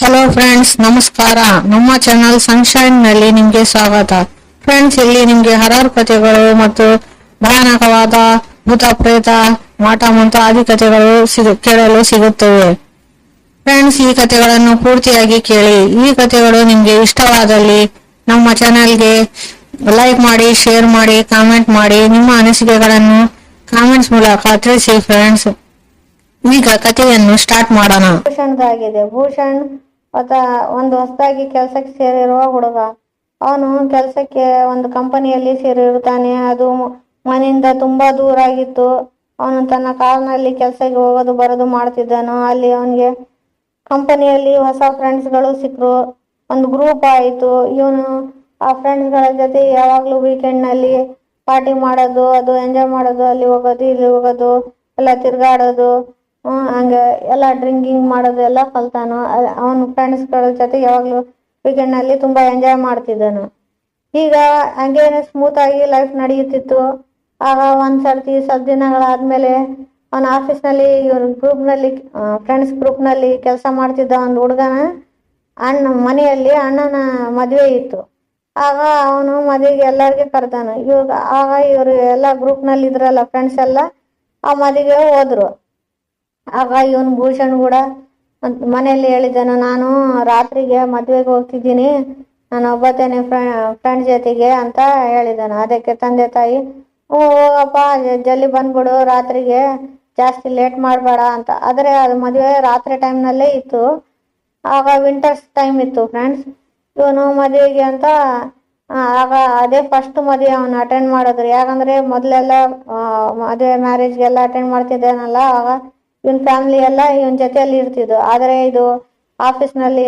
Hello friends ನಮಸ್ಕಾರ. ನಮ್ಮ channel ಸನ್ಶೈನ್ನಲ್ಲಿ ನಿಮ್ಗೆ ಸ್ವಾಗತ. ಫ್ರೆಂಡ್ಸ್ ಇಲ್ಲಿ ನಿಮ್ಗೆ ಹರಾರ್ ಕಥೆಗಳು ಮತ್ತು ಭಯಾನಕವಾದ ಭೂತ ಪ್ರೇತ, ಮಾಟ ಮುಂತಾದಿ ಕಥೆಗಳು ಕೇಳಲು ಸಿಗುತ್ತವೆ. ಫ್ರೆಂಡ್ಸ್ ಈ ಕಥೆಗಳನ್ನು ಪೂರ್ತಿಯಾಗಿ ಕೇಳಿ. ಈ ಕಥೆಗಳು ನಿಮ್ಗೆ ಇಷ್ಟವಾದಲ್ಲಿ ನಮ್ಮ ಚಾನೆಲ್ಗೆ ಲೈಕ್ ಮಾಡಿ ಶೇರ್ ಮಾಡಿ ಕಾಮೆಂಟ್ ಮಾಡಿ, ನಿಮ್ಮ ಅನಿಸಿಕೆಗಳನ್ನು ಕಾಮೆಂಟ್ಸ್ ಮೂಲಕ ತಿಳಿಸಿ ಫ್ರೆಂಡ್ಸ್ ಈಗ ಕಥೆಯನ್ನು ಸ್ಟಾರ್ಟ್ ಮಾಡೋಣ. ಭೂಷಣ್ ಆತ ಒಂದು ಹೊಸದಾಗಿ ಕೆಲಸಕ್ಕೆ ಸೇರಿರುವ ಹುಡುಗ. ಅವನು ಕೆಲಸಕ್ಕೆ ಒಂದು ಕಂಪನಿಯಲ್ಲಿ ಸೇರಿರುತ್ತಾನೆ ಅದು ಮನೆಯಿಂದ ತುಂಬಾ ದೂರ ಆಗಿತ್ತು. ಅವನು ತನ್ನ ಕಾರ್ನಲ್ಲಿ ಕೆಲಸಕ್ಕೆ ಹೋಗೋದು ಬರೋದು ಮಾಡ್ತಿದ್ದನು. ಅಲ್ಲಿ ಅವನಿಗೆ ಕಂಪನಿಯಲ್ಲಿ ಹೊಸ ಫ್ರೆಂಡ್ಸ್ಗಳು ಸಿಕ್ಕರು ಒಂದು ಗ್ರೂಪ್ ಆಯಿತು. ಇವನು ಆ ಫ್ರೆಂಡ್ಸ್ಗಳ ಜೊತೆ ಯಾವಾಗಲೂ ವೀಕೆಂಡ್ನಲ್ಲಿ ಪಾರ್ಟಿ ಮಾಡೋದು, ಅದು ಎಂಜಾಯ್ ಮಾಡೋದು, ಅಲ್ಲಿ ಹೋಗೋದು, ಇಲ್ಲಿ ಹೋಗೋದು, ಎಲ್ಲ ತಿರ್ಗಾಡೋದು. ಹಂಗೆ ಎಲ್ಲ ಡ್ರಿಂಕಿಂಗ್ ಮಾಡೋದು ಎಲ್ಲ ಕಲ್ತಾನು. ಅವನ ಫ್ರೆಂಡ್ಸ್ಗಳ ಜೊತೆ ಯಾವಾಗಲೂ ವೀಕೆಂಡ್ನಲ್ಲಿ ತುಂಬಾ ಎಂಜಾಯ್ ಮಾಡ್ತಿದ್ದನು. ಈಗ ಹಂಗೇನೆ ಸ್ಮೂತ್ ಆಗಿ ಲೈಫ್ ನಡೆಯುತ್ತಿತ್ತು ಆಗ ಒಂದ್ ಸರ್ತಿ, ಸ್ವಲ್ಪ ದಿನಗಳಾದ್ಮೇಲೆ ಅವನ ಆಫೀಸ್ನಲ್ಲಿ ಇವ್ರ ಗ್ರೂಪ್ನಲ್ಲಿ ಫ್ರೆಂಡ್ಸ್ ಗ್ರೂಪ್ನಲ್ಲಿ ಕೆಲಸ ಮಾಡ್ತಿದ್ದ ಒಂದು ಹುಡುಗನ ಅಣ್ಣ, ಮನೆಯಲ್ಲಿ ಅಣ್ಣನ ಮದುವೆ ಇತ್ತು. ಆಗ ಅವನು ಮದುವೆಗೆ ಎಲ್ಲರಿಗೆ ಕರೆದಾನು. ಇವಾಗ, ಆಗ ಇವರು ಎಲ್ಲ ಗ್ರೂಪ್ನಲ್ಲಿ ಇದ್ರಲ್ಲ ಫ್ರೆಂಡ್ಸ್ ಎಲ್ಲ, ಆ ಮದುವೆಗೆ ಹೋದ್ರು. ಆಗ ಇವನು ಭೂಷಣ್ ಕೂಡ ಮನೆಯಲ್ಲಿ ಹೇಳಿದನು ನಾನು ರಾತ್ರಿಗೆ ಮದ್ವೆಗೆ ಹೋಗ್ತಿದ್ದೀನಿ, ನಾನು ಒಬ್ಬತೇನೆ ಫ್ರೆಂಡ್ ಜೊತೆಗೆ ಅಂತ ಹೇಳಿದನು ಅದಕ್ಕೆ ತಂದೆ ತಾಯಿ, ಓ ಹೋಗಪ್ಪ ಜಲ್ದಿ ಬಂದ್ಬಿಡು, ರಾತ್ರಿಗೆ ಜಾಸ್ತಿ ಲೇಟ್ ಮಾಡಬೇಡ ಅಂತ. ಆದರೆ ಅದು ಮದುವೆ ರಾತ್ರಿ ಟೈಮ್ನಲ್ಲೇ ಇತ್ತು. ಆಗ ವಿಂಟರ್ಸ್ ಟೈಮ್ ಇತ್ತು ಫ್ರೆಂಡ್ಸ್. ಇವನು ಮದುವೆಗೆ ಅಂತ ಆಗ ಅದೇ ಫಸ್ಟ್ ಮದುವೆ ಅವನು ಅಟೆಂಡ್ ಮಾಡಿದ್ರು. ಯಾಕಂದ್ರೆ ಮೊದಲೆಲ್ಲ ಮದುವೆ ಮ್ಯಾರೇಜ್ಗೆಲ್ಲ ಅಟೆಂಡ್ ಮಾಡ್ತಿದ್ದೇನಲ್ಲ, ಆಗ ಇವನ್ ಫ್ಯಾಮಿಲಿ ಎಲ್ಲ ಇವನ್ ಜೊತೆಯಲ್ಲಿ ಇರ್ತಿದ್ದು ಆದರೆ ಇದು ಆಫೀಸ್ನಲ್ಲಿ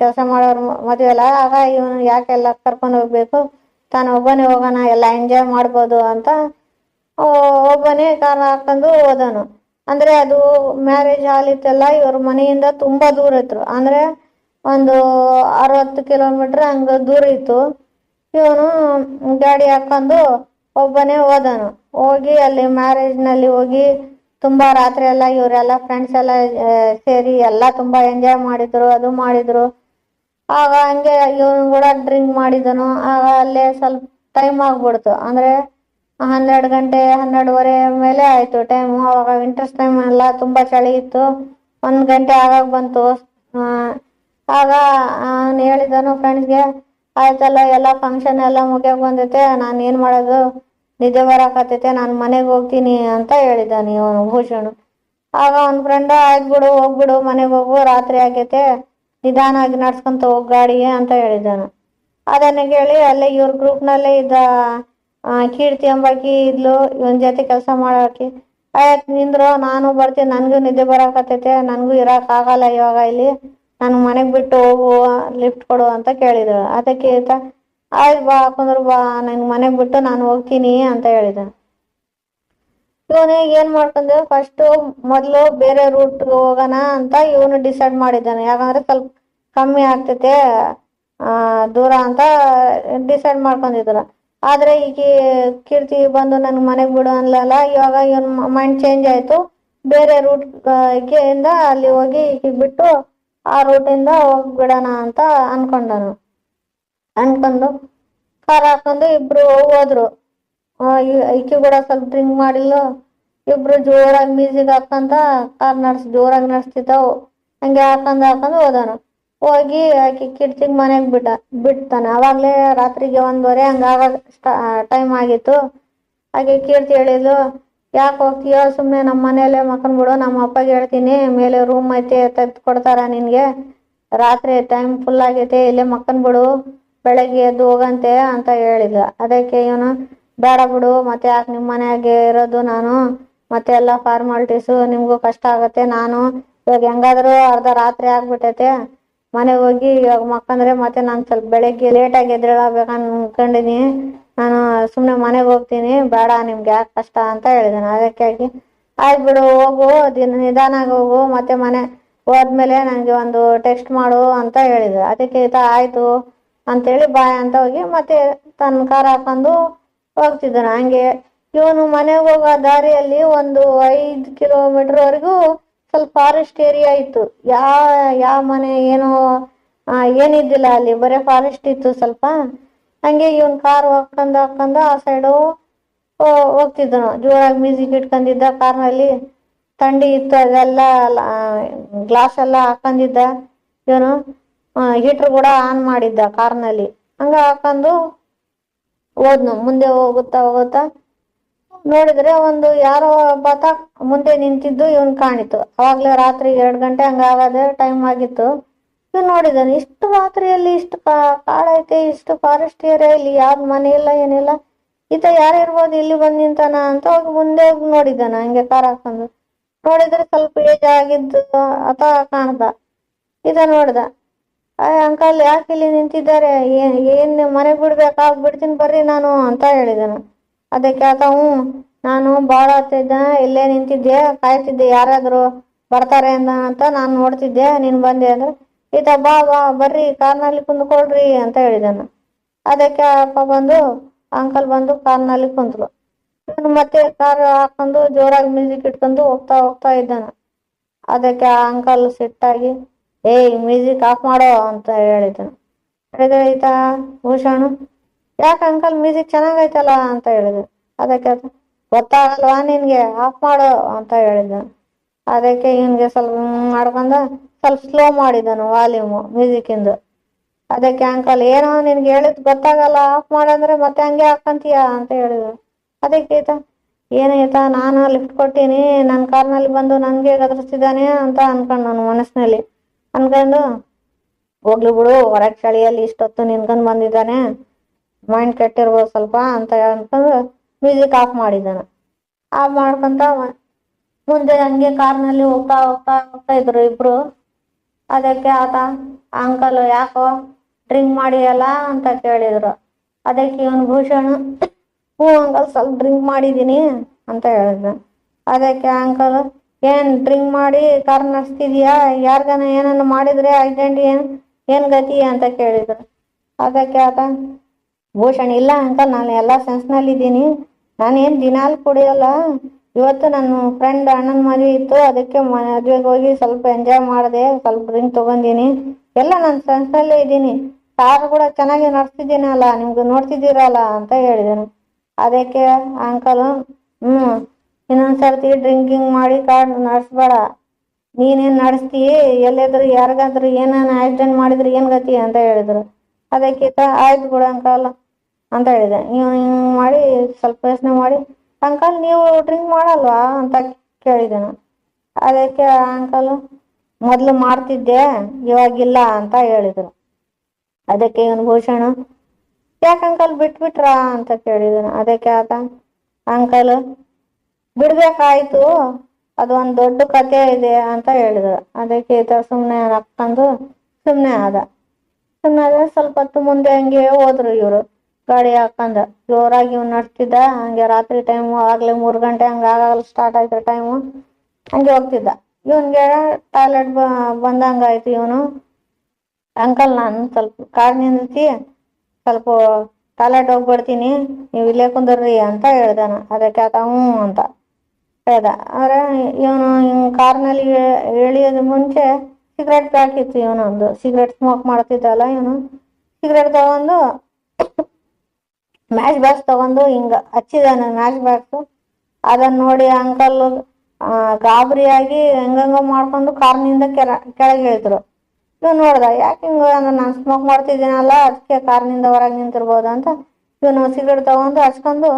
ಕೆಲಸ ಮಾಡೋರ್ ಮದುವೆ ಅಲ್ಲ ಆಗ ಇವನು ಯಾಕೆಲ್ಲ ಕರ್ಕೊಂಡು ಹೋಗ್ಬೇಕು? ತಾನು ಒಬ್ಬನೇ ಹೋಗೋಣ, ಎಲ್ಲ ಎಂಜಾಯ್ ಮಾಡ್ಬೋದು ಅಂತ ಒಬ್ಬನೇ ಕಾರ್ ಹಾಕೊಂಡು ಹೋದನು. ಅಂದ್ರೆ ಅದು ಮ್ಯಾರೇಜ್ ಹಾಲ್ ಇತ್ತಲ್ಲ ಇವ್ರ ಮನೆಯಿಂದ ತುಂಬಾ ದೂರ ಇತ್ತು ಅಂದ್ರೆ ಒಂದು ಅರವತ್ತು ಕಿಲೋಮೀಟರ್ ಹಂಗ ದೂರ ಇತ್ತು. ಇವನು ಗಾಡಿ ಹಾಕೊಂಡು ಒಬ್ಬನೇ ಹೋದನು. ಹೋಗಿ ಅಲ್ಲಿ ಮ್ಯಾರೇಜ್ನಲ್ಲಿ ಹೋಗಿ ತುಂಬಾ ರಾತ್ರಿ ಎಲ್ಲ ಇವರೆಲ್ಲ ಫ್ರೆಂಡ್ಸ್ ಎಲ್ಲ ಸೇರಿ ಎಲ್ಲ ತುಂಬಾ ಎಂಜಾಯ್ ಮಾಡಿದ್ರು, ಅದು ಮಾಡಿದ್ರು. ಆಗ ಹಂಗೆ ಇವನು ಕೂಡ ಡ್ರಿಂಕ್ ಮಾಡಿದನು. ಆಗ ಅಲ್ಲೇ ಸ್ವಲ್ಪ ಟೈಮ್ ಆಗ್ಬಿಡ್ತು. ಅಂದ್ರೆ ಹನ್ನೆರಡು ಗಂಟೆ, ಹನ್ನೆರಡುವರೆ ಮೇಲೆ ಆಯ್ತು ಟೈಮು ಅವಾಗ ವಿಂಟರ್ಸ್ ಟೈಮ್ ಎಲ್ಲ ತುಂಬಾ ಚಳಿ ಇತ್ತು. ಒಂದ್ ಗಂಟೆ ಆಗಾಗ ಬಂತು. ಆಗ ಅವನು ಹೇಳಿದನು ಫ್ರೆಂಡ್ಸ್ಗೆ ಆಯ್ತಲ್ಲ, ಎಲ್ಲ ಫಂಕ್ಷನ್ ಎಲ್ಲ ಮುಗಿಯೋಕ್ ಬಂದೈತೆ. ನಾನು ಏನ್ ಮಾಡೋದು? ನಿದ್ದೆ ಬರಾಕತ್ತೈತೆ, ನಾನು ಮನೆಗೆ ಹೋಗ್ತೀನಿ ಅಂತ ಹೇಳಿದ್ದಾನೆ ಇವನು, ಭೂಷಣ್. ಆಗ ಒಂದ್ ಫ್ರೆಂಡ್, ಆಯ್ತು ಬಿಡು ಹೋಗ್ಬಿಡು ಮನೆಗೆ ಹೋಗು, ರಾತ್ರಿ ಆಗೈತೆ ನಿಧಾನಾಗಿ ನಡ್ಸ್ಕೊಂತ ಹೋಗ್ ಗಾಡಿಗೆ ಅಂತ ಹೇಳಿದ್ದಾನೆ. ಅದನ್ನ ಕೇಳಿ ಅಲ್ಲೇ ಇವ್ರ ಗ್ರೂಪ್ನಲ್ಲೇ ಇದ್ದ ಕೀರ್ತಿ ಎಂಬಾಕಿ ಇದ್ಲು, ಇವನ್ ಜೊತೆ ಕೆಲಸ ಮಾಡೋಕಿ ಆಯ್ತ್, ನಿಂದ್ರು, ನಾನು ಬರ್ತೀನಿ, ನನ್ಗೂ ನಿದ್ದೆ ಬರಾಕತ್ತೈತೆ, ನನ್ಗೂ ಇರಕ್ ಆಗಲ್ಲ ಇವಾಗ ಇಲ್ಲಿ. ನಾನು ಮನೆಗ್ ಬಿಟ್ಟು ಹೋಗು, ಲಿಫ್ಟ್ ಕೊಡು ಅಂತ ಕೇಳಿದ್ರು. ಅದಕ್ಕೆ ಆಯ್ತು ಬಾ ಹಾಕೊಂಡ್ರು ಬಾ ನನ್ ಮನೆಗೆ ಬಿಟ್ಟು ನಾನು ಹೋಗ್ತೀನಿ ಅಂತ ಹೇಳಿದ. ಇವನಿಗೆ ಏನ್ ಮಾಡ್ಕೊಂಡೆ? ಫಸ್ಟ್ ಮೊದಲು ಬೇರೆ ರೂಟ್ ಹೋಗೋಣ ಅಂತ ಇವನು ಡಿಸೈಡ್ ಮಾಡಿದ್ದಾನೆ. ಯಾಕಂದ್ರೆ ಸ್ವಲ್ಪ ಕಮ್ಮಿ ಆಗ್ತೈತೆ ಆ, ದೂರ ಅಂತ ಡಿಸೈಡ್ ಮಾಡ್ಕೊಂಡಿದ್ರ ಆದ್ರೆ ಈಗ ಕೀರ್ತಿ ಬಂದು ನನ್ ಮನೆಗ್ ಬಿಡು ಅನ್ಲಲ್ಲ. ಇವಾಗ ಇವನ್ ಮೈಂಡ್ ಚೇಂಜ್ ಆಯ್ತು. ಬೇರೆ ರೂಟ್ ಇಂದ ಅಲ್ಲಿ ಹೋಗಿ ಈಗ ಬಿಟ್ಟು ಆ ರೂಟಿಂದ ಹೋಗ್ಬಿಡೋಣ ಅಂತ ಅನ್ಕೊಂಡನು. ಅನ್ಕೊಂಡು ಕಾರ್ ಹಾಕೊಂಡು ಇಬ್ರು ಹೋದ್ರು ಈಕಿ ಕೂಡ ಸ್ವಲ್ಪ ಡ್ರಿಂಕ್ ಮಾಡಿಲ್ಲ ಇಬ್ರು ಜೋರಾಗಿ ಮ್ಯೂಸಿಕ್ ಹಾಕಂತ ಕಾರ್ ನಡ್ಸ್, ಜೋರಾಗಿ ನಡ್ಸ್ತಿದ್ದವು. ಹಂಗೆ ಹಾಕೊಂಡು ಹಾಕೊಂಡು ಹೋದನು. ಹೋಗಿ ಆಕಿ ಕಿಡ್ಚಿಗ್ ಮನೆಗ್ ಬಿಟ್ಟ ಬಿಡ್ತಾನೆ ಅವಾಗ್ಲೇ ರಾತ್ರಿಗೆ ಒಂದುವರೆ ಹಂಗಾಗ ಟೈಮ್ ಆಗಿತ್ತು. ಹಾಗೆ ಕೀರ್ತಿ ಹೇಳಿದ್ಲು, ಯಾಕೆ ಹೋಗ್ತೀಯೋ ಸುಮ್ಮನೆ ನಮ್ಮ ಮನೆಯಲ್ಲೇ ಮಕ್ಕಂಡ್ಬಿಡು ನಮ್ಮ ಅಪ್ಪಗೆ ಹೇಳ್ತೀನಿ. ಮೇಲೆ ರೂಮ್ ಐತೆ ತೆಗ್ದು ಕೊಡ್ತಾರ ನಿನಗೆ. ರಾತ್ರಿ ಟೈಮ್ ಫುಲ್ ಆಗೈತೆ. ಇಲ್ಲೇ ಮಕ್ಕಂಡ್ಬಿಡು ಬೆಳಗ್ಗೆ ಎದ್ದು ಹೋಗಂತೆ ಅಂತ ಹೇಳಿದ. ಅದಕ್ಕೆ ಇವನು, ಬೇಡ ಬಿಡು, ಮತ್ತೆ ಯಾಕೆ ನಿಮ್ಮ ಮನೆಯಾಗೆ ಇರೋದು ನಾನು? ಮತ್ತೆ ಎಲ್ಲ ಫಾರ್ಮಾಲಿಟೀಸು ನಿಮಗೂ ಕಷ್ಟ ಆಗತ್ತೆ. ನಾನು ಇವಾಗ ಹೆಂಗಾದ್ರೂ ಅರ್ಧ ರಾತ್ರಿ ಆಗ್ಬಿಟ್ಟೈತೆ. ಮನೆಗೆ ಹೋಗಿ ಇವಾಗ ಮಕ್ಕಂದ್ರೆ ಮತ್ತೆ ನಾನು ಸ್ವಲ್ಪ ಬೆಳಗ್ಗೆ ಲೇಟಾಗಿ ಎದ್ದೇಳಬೇಕು ಅನ್ಕೊಂಡಿನಿ ನಾನು ಸುಮ್ಮನೆ ಮನೆಗೆ ಹೋಗ್ತೀನಿ. ಬೇಡ ನಿಮ್ಗೆ ಯಾಕೆ ಕಷ್ಟ ಅಂತ ಹೇಳಿದಾನೆ. ಅದಕ್ಕಾಗಿ, ಆಯ್ತು ಬಿಡು, ಹೋಗು, ದಿನ ನಿಧಾನಾಗಿ ಹೋಗು, ಮತ್ತೆ ಮನೆ ಹೋದ್ಮೇಲೆ ನನಗೆ ಒಂದು ಟೆಕ್ಸ್ಟ್ ಮಾಡು ಅಂತ ಹೇಳಿದ. ಅದಕ್ಕೆ ಈತ, ಆಯ್ತು ಅಂತೇಳಿ ಬಾಯ್ ಅಂತ ಹೋಗಿ ಮತ್ತೆ ತನ್ನ ಕಾರ್ ಹಾಕೊಂಡು ಹೋಗ್ತಿದ್ದಾನೆ. ಹಂಗೆ ಇವನು ಮನೆಗೆ ಹೋಗೋ ದಾರಿಯಲ್ಲಿ ಒಂದು ಐದು ಕಿಲೋಮೀಟರ್ ವರೆಗೂ ಸ್ವಲ್ಪ ಫಾರೆಸ್ಟ್ ಏರಿಯಾ ಇತ್ತು. ಯಾವ ಯಾವ ಮನೆ ಏನೋ ಏನಿದ್ದಿಲ್ಲ ಅಲ್ಲಿ. ಬರೀ ಫಾರೆಸ್ಟ್ ಇತ್ತು ಸ್ವಲ್ಪ. ಹಂಗೆ ಇವನ್ ಕಾರ್ ಹಾಕೊಂಡು ಹಾಕೊಂಡು ಆ ಸೈಡು ಹೋಗ್ತಿದ್ದನು. ಜೋರಾಗಿ ಮ್ಯೂಸಿಕ್ ಇಟ್ಕೊಂಡಿದ್ದ ಕಾರ್ನಲ್ಲಿ. ಥಂಡಿ ಇತ್ತು ಅದೆಲ್ಲ ಗ್ಲಾಸ್ ಎಲ್ಲ ಹಾಕೊಂಡಿದ್ದ ಇವನು. ಹೀಟ್ರ್ ಕೂಡ ಆನ್ ಮಾಡಿದ್ದ ಕಾರ್ನಲ್ಲಿ ಹಂಗ ಹಾಕೊಂಡು ಹೋದ್ನು. ಮುಂದೆ ಹೋಗುತ್ತಾ ಹೋಗುತ್ತಾ ನೋಡಿದ್ರೆ ಒಂದು ಯಾರೋ ಬಾತ ಮುಂದೆ ನಿಂತಿದ್ದು ಇವನ್ ಕಾಣಿತು. ಅವಾಗ್ಲೇ ರಾತ್ರಿ ಎರಡ್ ಗಂಟೆ ಹಂಗಾಗದೆ ಟೈಮ್ ಆಗಿತ್ತು. ಇವ್ನು ನೋಡಿದಾನೆ, ಇಷ್ಟು ರಾತ್ರಿಯಲ್ಲಿ ಇಷ್ಟು ಕಾಡೈತೆ ಇಷ್ಟು ಫಾರೆಸ್ಟ್ ಏರಿಯಾ ಇಲ್ಲಿ ಯಾವ್ದು ಮನೆ ಇಲ್ಲ, ಏನಿಲ್ಲ. ಈತ ಯಾರು ಇರ್ಬೋದು, ಇಲ್ಲಿ ಬಂದ್ ನಿಂತಾನ ಅಂತ ಹೋಗಿ ಮುಂದೆ ಹೋಗಿ ನೋಡಿದ್ದಾನ ಹಂಗೆ ಕಾರ್ ಹಾಕೊಂಡು. ನೋಡಿದ್ರೆ ಸ್ವಲ್ಪ ಏಜ್ ಆಗಿದ್ದು ಆತ ಕಾಣ್ದ. ಇದ ನೋಡ್ದ. ಅಂಕಲ್ ಯಾಕೆ ಇಲ್ಲಿ ನಿಂತಿದ್ದಾರೆ? ಏನ್ ಏನ್ ಮನೆಗ್ ಬಿಡ್ಬೇಕಾ? ಬಿಡ್ತೀನಿ ಬರ್ರಿ ನಾನು ಅಂತ ಹೇಳಿದನು. ಅದಕ್ಕೆ ಆತ ನಾನು ಬಾಳ ಹೊತ್ತಿದ್ದ, ಇಲ್ಲೇ ನಿಂತಿದ್ದೆ ಕಾಯ್ತಿದ್ದೆ, ಯಾರಾದರೂ ಬರ್ತಾರೆ ಅಂತ ಅಂತ ನಾನು ನೋಡ್ತಿದ್ದೆ, ನೀನ್ ಬಂದೆ ಅಂದ್ರೆ. ಈತ, ಬಾ ಬಾ, ಬರ್ರಿ, ಕಾರ್ನಲ್ಲಿ ಕುಂದ್ಕೊಳ್ರಿ ಅಂತ ಹೇಳಿದನು. ಅದಕ್ಕೆ ಅಪ್ಪ ಬಂದು, ಅಂಕಲ್ ಬಂದು ಕಾರ್ನಲ್ಲಿ ಕುಂತ್ರು. ಮತ್ತೆ ಕಾರ್ ಹಾಕೊಂಡು ಜೋರಾಗಿ ಮ್ಯೂಸಿಕ್ ಇಟ್ಕೊಂಡು ಹೋಗ್ತಾ ಹೋಗ್ತಾ ಇದ್ದಾನ. ಅದಕ್ಕೆ ಆ ಅಂಕಲ್ ಸಿಟ್ಟಾಗಿ ಏಯ್ ಮ್ಯೂಸಿಕ್ ಆಫ್ ಮಾಡೋ ಅಂತ ಹೇಳಿದನು. ಹೇಳಿದ್ರೆ ಭೂಷಣ, ಯಾಕೆ ಅಂಕಲ್ ಮ್ಯೂಸಿಕ್ ಚೆನ್ನಾಗೈತಲ್ಲ? ಅಂತ ಹೇಳಿದ. ಅದಕ್ಕೆ ಗೊತ್ತಾಗಲ್ವಾ ನಿನ್ಗೆ? ಆಫ್ ಮಾಡು ಅಂತ ಹೇಳಿದ ಅದಕ್ಕೆ ಇವನ್ಗೆ ಸ್ವಲ್ಪ ಮಾಡ್ಕೊಂಡ ಸ್ವಲ್ಪ ಸ್ಲೋ ಮಾಡಿದನು ವಾಲ್ಯೂಮು ಮ್ಯೂಸಿಕ್ಕಿಂದು ಅದಕ್ಕೆ ಅಂಕಲ್ ಏನೋ ನಿನ್ಗೆ ಹೇಳಿದ್ ಗೊತ್ತಾಗಲ್ಲ ಆಫ್ ಮಾಡಂದ್ರೆ ಮತ್ತೆ ಹಂಗೆ ಹಾಕಂತೀಯ? ಅಂತ ಹೇಳಿದ್ರು ಅದಕ್ಕೆ ಆಯ್ತಾ ಏನಾಯ್ತಾ ನಾನು ಲಿಫ್ಟ್ ಕೊಟ್ಟೀನಿ ನನ್ನ ಕಾರ್ನಲ್ಲಿ ಬಂದು ನನಗೆ ಗದರಿಸ್ತಿದ್ದಾನೆ ಅಂತ ಅನ್ಕೊಂಡು ನಾನು ಮನಸ್ಸಿನಲ್ಲಿ. ಅನ್ಕೊಂಡು ಹೋಗ್ಲಿ ಬಿಡು, ಹೊರಗ್ ಚಳಿಯಲ್ಲಿ ಇಷ್ಟೊತ್ತು ನಿನ್ಕೊಂಡ್ ಬಂದಿದ್ದಾನೆ. ಮೈಂಡ್ ಕೆಟ್ಟಿರ್ಬೋದು ಸ್ವಲ್ಪ ಅಂತ ಅನ್ಕೊಂಡು ಮ್ಯೂಸಿಕ್ ಆಫ್ ಮಾಡಿದ್ದಾನೆ. ಆಫ್ ಮಾಡ್ಕೊಂತ ಮುಂದೆ ಹಂಗೆ ಕಾರ್ನಲ್ಲಿ ಹೋಗ್ತಾ ಹೋಗ್ತಾ ಹೋಗ್ತಾ ಇದ್ರು ಇಬ್ರು. ಅದಕ್ಕೆ ಆತ, ಅಂಕಲ್ ಯಾಕೋ ಡ್ರಿಂಕ್ ಮಾಡಿಯಲ್ಲ ಅಂತ ಕೇಳಿದ್ರು. ಅದಕ್ಕೆ ಇವನು ಭೂಷಣ, ಹ್ಞೂ ಅಂಕಲ್, ಸ್ವಲ್ಪ ಡ್ರಿಂಕ್ ಮಾಡಿದ್ದೀನಿ ಅಂತ ಹೇಳಿದ್ರು ಅದಕ್ಕೆ ಅಂಕಲ್ ಏನ್ ಡ್ರಿಂಕ್ ಮಾಡಿ ಕಾರ್ ನಡೆಸ್ತಿದ್ಯಾ ಯಾರ್ಗಾನ ಏನನ್ನ ಮಾಡಿದ್ರೆ ಐಡೆಂಟಿ ಏನ್ ಏನ್ ಗತಿ ಅಂತ ಕೇಳಿದ್ರು. ಅದಕ್ಕೆ ಆತ, ಭೂಷಣ್, ಇಲ್ಲ ಅಂತ ನಾನು ಎಲ್ಲ ಸೆನ್ಸ್ನಲ್ಲಿದ್ದೀನಿ ನಾನೇನ್ ದಿನಾಲ್ ಕುಡಿಯಲ್ಲ. ಇವತ್ತು ನನ್ನ ಫ್ರೆಂಡ್ ಅಣ್ಣನ ಮದುವೆ ಇತ್ತು. ಅದಕ್ಕೆ ಮದುವೆಗೆ ಹೋಗಿ ಸ್ವಲ್ಪ ಎಂಜಾಯ್ ಮಾಡಿದೆ. ಸ್ವಲ್ಪ ಡ್ರಿಂಕ್ ತಗೊಂಡಿನಿ. ಎಲ್ಲ ನಾನು ಸೆನ್ಸ್ನಲ್ಲೇ ಇದ್ದೀನಿ. ಕಾರ್ ಕೂಡ ಚೆನ್ನಾಗಿ ನಡೆಸ್ತಿದ್ದೀನಲ್ಲ, ನಿಮ್ಗೆ ನೋಡ್ತಿದ್ದೀರಲ್ಲ ಅಂತ ಹೇಳಿದನು. ಅದಕ್ಕೆ ಅಂಕಲ್ ಹ್ಮ್ ಇನ್ನೊಂದ್ಸರ್ತಿ ಡ್ರಿಂಕಿಂಗ್ ಮಾಡಿ ಕಾರ್ ನಡೆಸ್ಬೇಡ. ನೀನೇನ್ ನಡೆಸ್ತಿ? ಎಲ್ಲಿದ್ರು ಯಾರಿಗಾದ್ರೂ ಏನಾನ ಆಕ್ಸಿಡೆಂಟ್ ಮಾಡಿದ್ರೆ ಏನ್ ಗತಿ ಅಂತ ಹೇಳಿದ್ರು. ಅದಕ್ಕೆ ಆಯ್ತು ಬಿಡು ಅಂಕಲ್ ಅಂತ ಹೇಳಿದೆ. ನೀವು ಹಿಂಗ್ ಮಾಡಿ ಸ್ವಲ್ಪ ಯೋಚನೆ ಮಾಡಿ. ಅಂಕಲ್ ನೀವು ಡ್ರಿಂಕ್ ಮಾಡಲ್ವಾ ಅಂತ ಕೇಳಿದೆನು ಅದಕ್ಕೆ ಅಂಕಲ್ ಮೊದ್ಲು ಮಾಡ್ತಿದ್ದೆ, ಇವಾಗಿಲ್ಲ ಅಂತ ಹೇಳಿದ್ರು. ಅದಕ್ಕೆ ಇವನು ಭೂಷಣ, ಯಾಕೆ ಅಂಕಲ್ ಬಿಟ್ಬಿಟ್ರಾ ಅಂತ ಕೇಳಿದನು ಅದಕ್ಕೆ ಆತ ಅಂಕಲ್ ಬಿಡ್ಬೇಕಾಯ್ತು. ಅದು ಒಂದ್ ದೊಡ್ಡ ಕತೆ ಇದೆ ಅಂತ ಹೇಳಿದ ಅದಕ್ಕೆ ಈತ ಸುಮ್ನೆ ಹಾಕೊಂಡು ಸುಮ್ನೆ ಆದ. ಸುಮ್ನೆ ಆದ ಸ್ವಲ್ಪ ಹೊತ್ತು ಮುಂದೆ ಹಂಗೆ ಹೋದ್ರು ಇವ್ರು. ಗಾಡಿ ಹಾಕೊಂಡ. ಜೋರಾಗಿ ಇವ್ ನಡ್ತಿದ್ದ. ಹಂಗೆ ರಾತ್ರಿ ಟೈಮ್ ಆಗ್ಲೇ ಮೂರು ಗಂಟೆ ಹಂಗ ಆಗಲ್ಲ ಸ್ಟಾರ್ಟ್ ಆಯ್ತು ಟೈಮು ಹಂಗೆ ಹೋಗ್ತಿದ್ದ. ಇವನ್ಗೆ ಟಾಯ್ಲೆಟ್ ಬಂದಂಗ ಆಯ್ತು ಇವನು. ಅಂಕಲ್ ನಾನು ಸ್ವಲ್ಪ ಕಾರ್ ನಿಂದಿಸಿ ಸ್ವಲ್ಪ ಟಾಯ್ಲೆಟ್ ಹೋಗ್ಬಿಡ್ತೀನಿ. ನೀವು ಇಲ್ಲೇ ಕುಂದ್ರಿ ಅಂತ ಹೇಳ್ದಾನ ಅದಕ್ಕೆ ಆತ ಹ್ಞೂ ಅಂತ. ಹೇಳ್ದ ಆದ್ರೆ ಇವನು ಹಿಂಗ್ ಕಾರ್ನಲ್ಲಿ ಇಳಿಯೋದು ಮುಂಚೆ ಸಿಗರೆಟ್ ಪ್ಯಾಕ್ ಇತ್ತು ಇವನೊಂದು ಸಿಗರೆಟ್ ಸ್ಮೋಕ್ ಮಾಡ್ತಿದ್ದಲ್ಲ ಇವನು. ಸಿಗರೆಟ್ ತಗೊಂಡು ಮ್ಯಾಚ್ ಬಾಕ್ಸ್ ತಗೊಂಡು ಹಿಂಗ ಹಚ್ಚಿದಾನೆ ಮ್ಯಾಚ್ ಬಾಕ್ಸ್. ಅದನ್ನ ನೋಡಿ ಅಂಕಲ್ ಗಾಬರಿಯಾಗಿ ಹೆಂಗಂಗ ಮಾಡ್ಕೊಂಡು ಕಾರ್ನಿಂದ ಕೆರ, ಕೆಳಗೆ ಇಳಿದ್ರು. ಇವ್ ನೋಡ್ದ, ಯಾಕೆ ಹಿಂಗ ನಾನು ಸ್ಮೋಕ್ ಮಾಡ್ತಿದ್ದೀನಲ್ಲ ಅದಕ್ಕೆ ಕಾರ್ನಿಂದ ಹೊರಗೆ ನಿಂತಿರ್ಬೋದು ಅಂತ. ಇವನು ಸಿಗರೆಟ್ ತಗೊಂಡು ಹಚ್ಕೊಂಡು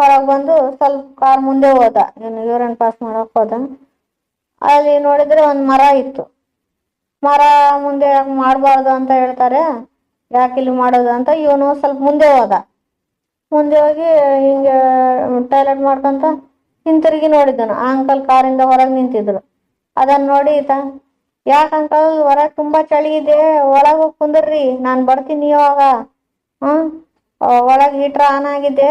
ಹೊರಗೆ ಬಂದು ಸ್ವಲ್ಪ ಕಾರ್ ಮುಂದೆ ಹೋದ. ಇವನು ಯೂರನ್ ಪಾಸ್ ಮಾಡಕ್ ಹೋದ. ಅಲ್ಲಿ ನೋಡಿದ್ರೆ ಒಂದ್ ಮರ ಇತ್ತು. ಮರ ಮುಂದೆ ಮಾಡಬಾರ್ದು ಅಂತ ಹೇಳ್ತಾರೆ. ಯಾಕೆ ಇಲ್ಲಿ ಮಾಡೋದು ಅಂತ ಇವನು ಸ್ವಲ್ಪ ಮುಂದೆ ಹೋದ. ಮುಂದೆ ಹೋಗಿ ಹಿಂಗೆ ಟಾಯ್ಲೆಟ್ ಮಾಡ್ಕೊಂತ ಹಿಂತಿರುಗಿ ನೋಡಿದನು. ಆ ಅಂಕಲ್ ಕಾರಿಂದ ಹೊರಗೆ ನಿಂತಿದ್ರು. ಅದನ್ನ ನೋಡಿ ಈತ, ಯಾಕ ಅಂಕಲ್, ಹೊರಗೆ ತುಂಬಾ ಚಳಿ ಇದೆ. ಒಳಗೆ ಕುಂದ್ರಿ. ನಾನು ಬರ್ತೀನಿ ಇವಾಗ. ಹ್ಮ್? ಒಳಗೆ ಹೀಟ್ರ್ ಆನ್ ಆಗಿದೆ.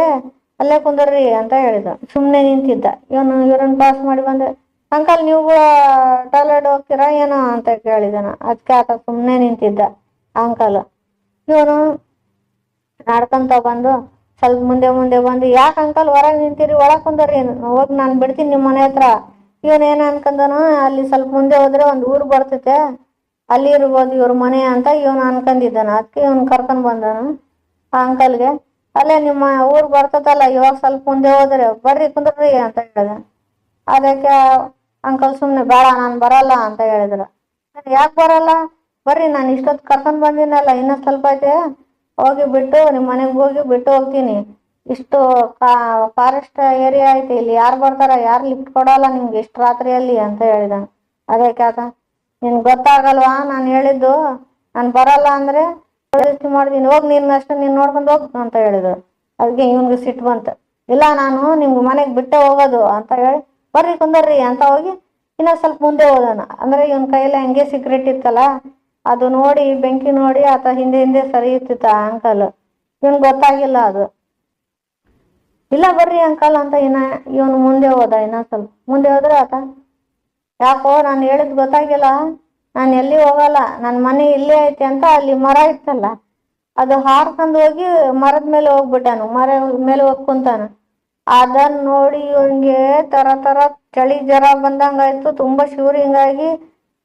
ಅಲ್ಲೇ ಕುಂದರ್ರಿ ಅಂತ ಹೇಳಿದ. ಸುಮ್ಮನೆ ನಿಂತಿದ್ದ. ಇವನು, ಇವರನ್ನ ಪಾಸ್ ಮಾಡಿ ಬಂದೆ, ಅಂಕಲ್, ನೀವು ಟಾಯ್ಲೆಟ್ ಹೋಗ್ತೀರಾ ಏನೋ ಅಂತ ಕೇಳಿದನ. ಅದಕ್ಕೆ ಆತ ಸುಮ್ಮನೆ ನಿಂತಿದ್ದ. ಅಂಕಲ್, ಇವನು ನಡ್ಕೊಂತ ಬಂದು ಸ್ವಲ್ಪ ಮುಂದೆ ಮುಂದೆ ಬಂದು, ಯಾಕೆ ಅಂಕಲ್ ಹೊರಗೆ ನಿಂತೀರಿ, ಒಳಗೆ ಕುಂದರ್ರಿ. ಹೋಗಿ, ನಾನು ಬಿಡ್ತೀನಿ ನಿಮ್ಮ ಮನೆ ಹತ್ರ. ಇವನ್ ಏನ ಅನ್ಕಂದನು, ಅಲ್ಲಿ ಸ್ವಲ್ಪ ಮುಂದೆ ಹೋದ್ರೆ ಒಂದ್ ಊರು ಬರ್ತೈತೆ. ಅಲ್ಲಿ ಇರ್ಬೋದು ಇವ್ರ ಮನೆ ಅಂತ ಇವನು ಅನ್ಕೊಂಡಿದ್ದಾನ ಅದಕ್ಕೆ ಇವನು ಕರ್ಕೊಂಡ್ ಬಂದನು. ಆ ಅಂಕಲ್ಗೆ ಅಲ್ಲೇ ನಿಮ್ಮ ಊರ್ ಬರ್ತದಲ್ಲ, ಇವಾಗ ಸ್ವಲ್ಪ ಮುಂದೆ ಹೋದ್ರೆ ಬರ್ರಿ ಕುಂದ್ರಿ ಅಂತ ಹೇಳಿದೆ. ಅದಕ್ಕೆ ಅಂಕಲ್ ಸುಮ್ನೆ ಬೇಡ, ನಾನು ಬರಲ್ಲ ಅಂತ ಹೇಳಿದ್ರು. ಯಾಕೆ ಬರಲ್ಲ? ಬರ್ರಿ, ನಾನು ಇಷ್ಟೊತ್ತು ಕರ್ಕೊಂಡ್ ಬಂದಿನಲ್ಲ ಇನ್ನೊಂದು ಸ್ವಲ್ಪ ಐತೆ. ಹೋಗಿ ಬಿಟ್ಟು ನಿಮ್ಮ ಮನೆಗೆ ಹೋಗಿ ಬಿಟ್ಟು ಹೋಗ್ತೀನಿ. ಇಷ್ಟು ಫಾರೆಸ್ಟ್ ಏರಿಯಾ ಐತೆ, ಇಲ್ಲಿ ಯಾರು ಬರ್ತಾರ, ಯಾರು ಲಿಫ್ಟ್ ಕೊಡಲ್ಲ ನಿಮ್ಗೆ ಇಷ್ಟು ರಾತ್ರಿಯಲ್ಲಿ ಅಂತ ಹೇಳಿದ. ಅದಕ್ಕೆ ಆತ ನಿನ್ಗೆ ಗೊತ್ತಾಗಲ್ವಾ? ನಾನು ಹೇಳಿದ್ದು, ನಾನು ಬರಲ್ಲ ಅಂದ್ರೆ ವ್ಯವಸ್ಥೆ ಮಾಡಿದೀನಿ, ಹೋಗಿ ನೀನ್ ಅಷ್ಟು, ನೀನ್ ನೋಡ್ಕೊಂಡು ಹೋಗ್ ಅಂತ ಹೇಳಿದ್ರು. ಅದಕ್ಕೆ ಇವನ್ಗೆ ಸಿಟ್ಟು ಬಂತ. ಇಲ್ಲ, ನಾನು ನಿಮ್ಗೆ ಮನೆಗೆ ಬಿಟ್ಟೆ ಹೋಗೋದು ಅಂತ ಹೇಳಿ, ಬರ್ರಿ ಕುಂದರ್ರಿ ಅಂತ ಹೋಗಿ ಇನ್ನ ಸ್ವಲ್ಪ ಮುಂದೆ ಹೋದಾನ. ಅಂದ್ರೆ ಇವನ್ ಕೈಯಲ್ಲಿ ಹಂಗೆ ಸಿಗ್ರೆಟ್ ಇತ್ತಲ್ಲ, ಅದು ನೋಡಿ, ಬೆಂಕಿ ನೋಡಿ, ಆತ ಹಿಂದೆ ಹಿಂದೆ ಸರಿಯುತ್ತಿತ್ತ ಅಂಕಲ್ ಇವನ್ ಗೊತ್ತಾಗಿಲ್ಲ ಅದು. ಇಲ್ಲ, ಬರ್ರಿ ಅಂಕಲ್ ಅಂತ ಇನ್ನ ಇವನು ಮುಂದೆ ಹೋದ ಇನ್ನೊಂದ್ ಸ್ವಲ್ಪ. ಮುಂದೆ ಹೋದ್ರೆ ಆತ, ಯಾಕೋ ನಾನು ಹೇಳಿದ್ ಗೊತ್ತಾಗಿಲ್ಲ. ನಾನು ಎಲ್ಲಿ ಹೋಗಲ್ಲ ನನ್ನ ಮನೆ ಇಲ್ಲೇ ಐತೆ ಅಂತ ಅಲ್ಲಿ ಮರ ಇತ್ತಲ್ಲ, ಅದು ಹಾರ್ಕೊಂಡು ಹೋಗಿ ಮರದ ಮೇಲೆ ಹೋಗ್ಬಿಟ್ಟಾನು, ಮರ ಮೇಲೆ ಹೋಗಿ ಕುಂತಾನ. ಅದನ್ನ ನೋಡಿ ಇವಂಗೆ ತರ ತರ ಚಳಿ ಜ್ವರ ಬಂದಂಗಾಯ್ತು, ತುಂಬಾ ಶಿವರಿಂಗ್ ಆಗಿ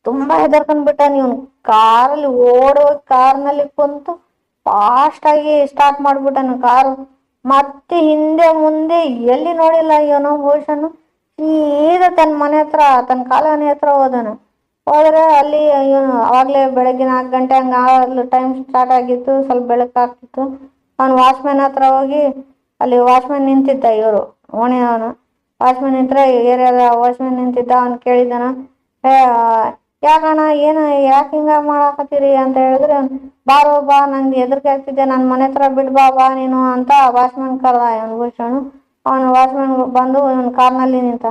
ತುಂಬಾ ಹೆದರ್ಕೊಂಡ್ ಬಿಟ್ಟಾನ ಇವನು. ಕಾರಲ್ಲಿ ಓಡೋಗಿ ಕಾರ್ನಲ್ಲಿ ಕುಂತು ಫಾಸ್ಟ್ ಆಗಿ ಸ್ಟಾರ್ಟ್ ಮಾಡ್ಬಿಟ್ಟಾನು ಕಾರು. ಮತ್ತೆ ಹಿಂದೆ ಮುಂದೆ ಎಲ್ಲಿ ನೋಡಿಲ್ಲ ಇವನು ಭೂಷಣ್ ಸೀದಾ ತನ್ನ ಮನೆ ಹತ್ರ ತನ್ನ ಕಾಲೋನಿ ಹತ್ರ ಹೋದನ. ಹೋದ್ರೆ ಅಲ್ಲಿ ಅವಾಗ್ಲೇ ಬೆಳಗ್ಗೆ ನಾಲ್ಕು ಗಂಟೆ ಹಂಗ ಅಲ್ಲಿ ಟೈಮ್ ಸ್ಟಾರ್ಟ್ ಆಗಿತ್ತು, ಸ್ವಲ್ಪ ಬೆಳಕಾಗ್ತಿತ್ತು ಅವ್ನು ವಾಚ್ಮ್ಯಾನ್ ಹತ್ರ ಹೋಗಿ, ಅಲ್ಲಿ ವಾಚ್ಮ್ಯಾನ್ ನಿಂತಿದ್ದ ಇವರು ಓಣಿಯವನು ವಾಚ್ಮ್ಯಾನ್ ನಿಂತ್ರೆ ಏರಿಯಾದ ವಾಚ್ಮ್ಯಾನ್ ನಿಂತಿದ್ದ, ಅವ್ನು ಕೇಳಿದ್ದಾನ ಏ ಯಾಕಣ್ಣ, ಏನು, ಯಾಕೆ ಹಿಂಗ ಮಾಡಾಕತ್ತೀರಿ? ಅಂತ ಹೇಳಿದ್ರೆ ಬಾರೋ ಬಾ, ನಂಗೆ ಹೆದರಿಕೆ ಆಗ್ತಿದ್ದೆ ನನ್ನ ಮನೆ ಹತ್ರ ಬಿಡ್ ಬಾ ಬಾ ನೀನು ಅಂತ ವಾಚ್ಮ್ಯಾನ್ ಕರ್ದ, ಇವನು ಭೂಷಣ್ ಅವನು ವಾಚ್ಮ್ಯಾನ್ ಬಂದು, ಇವನ್ ಕಾರ್ನಲ್ಲಿ ನಿಂತ.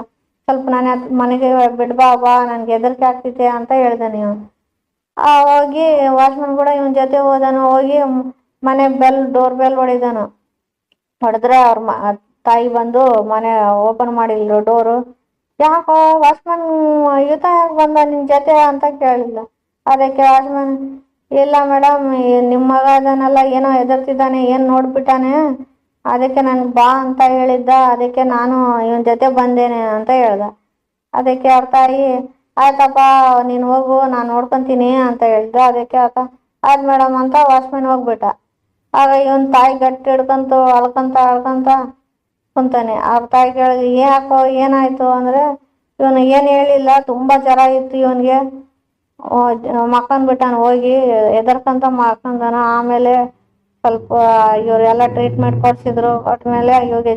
ಸ್ವಲ್ಪ ನಾನು ಮನೆಗೆ ಬಿಡ್ಬಾ ಬಾ ನನ್ಗೆ ಹೆದರಿಕೆ ಆಗ್ತಿದೆ ಅಂತ ಹೇಳ್ದೆ ನೀವು ಹೋಗಿ ವಾಚ್ಮನ್ ಕೂಡ ಇವನ್ ಜೊತೆ ಹೋದನು, ಹೋಗಿ ಮನೆ ಬೆಲ್, ಡೋರ್ ಬೆಲ್ ಹೊಡಿದನು. ಹೊಡೆದ್ರೆ ಅವ್ರ ತಾಯಿ ಬಂದು ಮನೆ ಓಪನ್ ಮಾಡಿಲ್ರು ಡೋರು. ಯಾಕೋ ವಾಚ್ಮನ್ ಯುತ ಯಾಕೆ ಬಂದ ನಿನ್ ಜೊತೆ ಅಂತ ಕೇಳಿಲ್ಲ ಅದಕ್ಕೆ ವಾಚ್ಮನ್ ಇಲ್ಲ ಮೇಡಮ್ ನಿಮ್ಮ ಮಗ ಅದನ್ನೆಲ್ಲ ಏನೋ ಹೆದರ್ತಿದ್ದಾನೆ, ಏನ್ ನೋಡ್ಬಿಟ್ಟಾನೆ? ಅದಕ್ಕೆ ನನ್ ಬಾ ಅಂತ ಹೇಳಿದ್ದ, ಅದಕ್ಕೆ ನಾನು ಇವನ್ ಜೊತೆ ಬಂದೇನೆ ಅಂತ ಹೇಳ್ದ. ಅದಕ್ಕೆ ಅವ್ರ ತಾಯಿ ಆಯ್ತಪ್ಪ, ನೀನ್ ಹೋಗು, ನಾನು ನೋಡ್ಕೊಂತೀನಿ ಅಂತ ಹೇಳ್ದ. ಅದಕ್ಕೆ ಆತ, ಆಯ್ತು ಮೇಡಮ್ ಅಂತ ವಾಚ್ಮನ್ ಹೋಗ್ಬಿಟ್ಟ. ಆಗ ಇವನ್ ತಾಯಿ ಗಟ್ಟಿ ಹಿಡ್ಕಂತು, ಅಳ್ಕಂತ ಅಳ್ಕಂತ ಕುಂತಾನೆ. ಅವ್ರ ತಾಯಿ ಕೇಳಿದ ಯಾಕೋ ಏನಾಯ್ತು? ಅಂದ್ರೆ, ಇವನ್ ಏನ್ ಹೇಳಿಲ್ಲ, ತುಂಬಾ ಜ್ವರ ಇತ್ತು ಇವನ್ಗೆ. ಮಕ್ಕಂದ್ ಬಿಟ್ಟಾನ ಹೋಗಿ ಎದರ್ಕಂತ ಮಕ್ಕಂದನ ಆಮೇಲೆ ಸ್ವಲ್ಪ ಇವರೆಲ್ಲ ಟ್ರೀಟ್ಮೆಂಟ್ ಕೊಡ್ಸಿದ್ರು. ಕೊಟ್ಮೇಲೆ ಇವಾಗ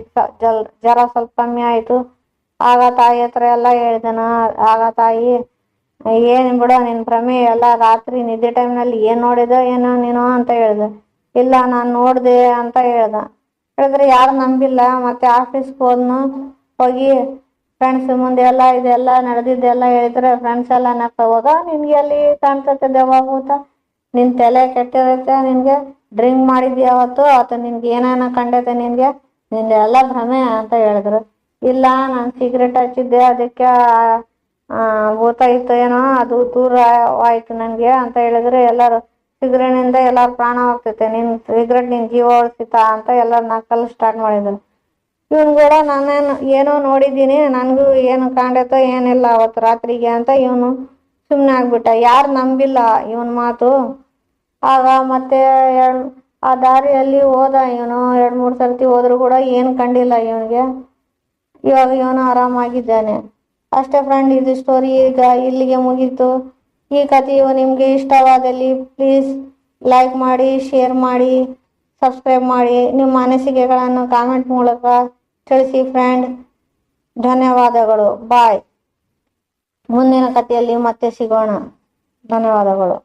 ಜಲ್, ಜ್ವರ ಸ್ವಲ್ಪ ಕಮ್ಮಿ ಆಯ್ತು. ಆಗ ತಾಯಿ ಹತ್ರ ಎಲ್ಲ ಹೇಳಿದನ ಆಗ ತಾಯಿ, ಏನ್ ಬಿಡೋ, ನಿನ್ ಪ್ರಮೇ ಎಲ್ಲ ರಾತ್ರಿ ನಿದ್ದೆ ಟೈಮ್ನಲ್ಲಿ ಏನ್ ನೋಡಿದೆ, ಏನು ನೀನು ಅಂತ ಹೇಳ್ದೆ. ಇಲ್ಲ, ನಾನ್ ನೋಡ್ದೆ ಅಂತ ಹೇಳ್ದೆ. ಹೇಳಿದ್ರೆ ಯಾರು ನಂಬಿಲ್ಲ. ಮತ್ತೆ ಆಫೀಸ್ಗೆ ಹೋದ್ನು. ಹೋಗಿ ಫ್ರೆಂಡ್ಸ್ ಮುಂದೆ ಎಲ್ಲ, ಇದೆಲ್ಲ ನಡೆದಿದ್ದೆಲ್ಲ ಹೇಳಿದ್ರೆ ಫ್ರೆಂಡ್ಸ್ ಎಲ್ಲ ನಕ್ಕವಾಗ ನಿನ್ಗೆ ಅಲ್ಲಿ ಕಾಣ್ತತೆ ದೆವ್ವ ಭೂತ ನಿನ್ ತಲೆ ಕೆಟ್ಟಿರುತ್ತೆ ನಿನ್ಗೆ. ಡ್ರಿಂಕ್ ಮಾಡಿದ್ಯ ಅವತ್ತು? ಆತ ನಿನ್ಗೆ ಏನೇನ ಕಂಡೈತೆ ನಿನ್ಗೆ? ನಿಂದೆ ಎಲ್ಲ ಭ್ರಮೆ ಅಂತ ಹೇಳಿದ್ರು. ಇಲ್ಲ, ನಾನು ಸಿಗರೇಟ್ ಹಚ್ಚಿದ್ದೆ, ಅದಕ್ಕೆ ಭೂತ ಇತ್ತು ಏನೋ, ಅದು ದೂರ ಆಯ್ತು ನನ್ಗೆ ಅಂತ ಹೇಳಿದ್ರೆ. ಎಲ್ಲರೂ ಸಿಗರೇಟ್ನಿಂದ ಎಲ್ಲಾರು ಪ್ರಾಣ ಹೋಗ್ತೈತೆ. ನಿನ್ ಸಿಗರೇಟ್ ನಿನ್ ಜೀವ ಉಳಿಸಿತಾ ಅಂತ ನಾ ನಕ್ಕಲು ಸ್ಟಾರ್ಟ್ ಮಾಡಿದ್ರು. ಇವನ್ ಕೂಡ ನಾನೇನು, ಏನೋ ನೋಡಿದ್ದೀನಿ, ನನಗೂ ಏನು ಕಾಂಡೈತೋ ಏನಿಲ್ಲ ಅವತ್ತು ರಾತ್ರಿಗೆ ಅಂತ ಇವನು ಸುಮ್ನೆ ಆಗ್ಬಿಟ್ಟ. ಯಾರು ನಂಬಿಲ್ಲ ಇವನ್ ಮಾತು? ಆಗ ಮತ್ತೆ ಎರಡು, ಆ ದಾರಿಯಲ್ಲಿ ಹೋದ ಇವನು, ಎರಡು ಮೂರು ಸರ್ತಿ ಹೋದ್ರು ಕೂಡ ಏನು ಕಂಡಿಲ್ಲ ಇವನಿಗೆ. ಇವಾಗ ಇವನು ಆರಾಮಾಗಿದ್ದಾನೆ. ಅಷ್ಟೇ ಫ್ರೆಂಡ್ ಇದು ಸ್ಟೋರಿ ಈಗ ಇಲ್ಲಿಗೆ ಮುಗೀತು. ಈ ಕಥೆಯು ನಿಮಗೆ ಇಷ್ಟವಾದಲ್ಲಿ ಪ್ಲೀಸ್ ಲೈಕ್ ಮಾಡಿ ಶೇರ್ ಮಾಡಿ ಸಬ್ಸ್ಕ್ರೈಬ್ ಮಾಡಿ. ನಿಮ್ಮ ಅನಿಸಿಕೆಗಳನ್ನು ಕಾಮೆಂಟ್ ಮೂಲಕ ತಿಳಿಸಿ ಫ್ರೆಂಡ್ ಧನ್ಯವಾದಗಳು. ಬಾಯ್ ಮುಂದಿನ ಕಥೆಯಲ್ಲಿ ಮತ್ತೆ ಸಿಗೋಣ. ಧನ್ಯವಾದಗಳು.